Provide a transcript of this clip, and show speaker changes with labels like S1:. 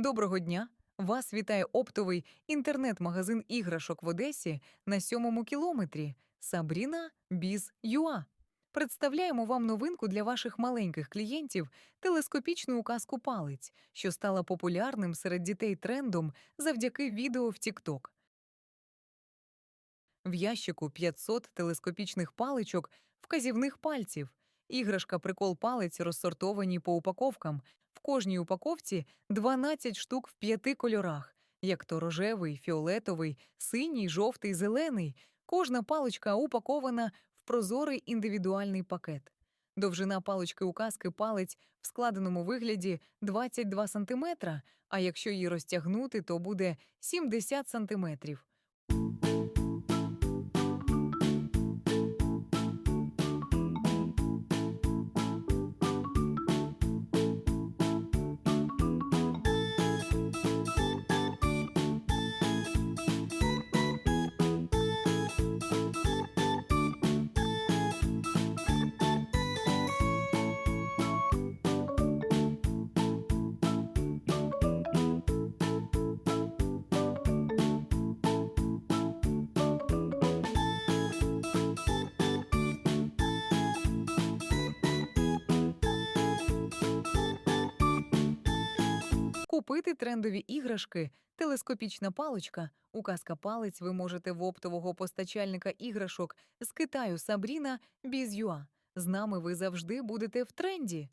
S1: Доброго дня! Вас вітає оптовий інтернет-магазин іграшок в Одесі на сьомому кілометрі Сабріна Біз Юа. Представляємо вам новинку для ваших маленьких клієнтів телескопічну указку палець, що стала популярним серед дітей трендом завдяки відео в TikTok. В ящику 500 телескопічних паличок вказівних пальців. Іграшка прикол палець розсортовані по упаковкам. Кожній упаковці 12 штук в п'яти кольорах, як то рожевий, фіолетовий, синій, жовтий, зелений. Кожна паличка упакована в прозорий індивідуальний пакет. Довжина палички указки палець в складеному вигляді 22 см, а якщо її розтягнути, то буде 70 см. Купити трендові іграшки, телескопічна паличка, указка палець ви можете в оптового постачальника іграшок з Китаю Сабріна Бізюа. З нами ви завжди будете в тренді.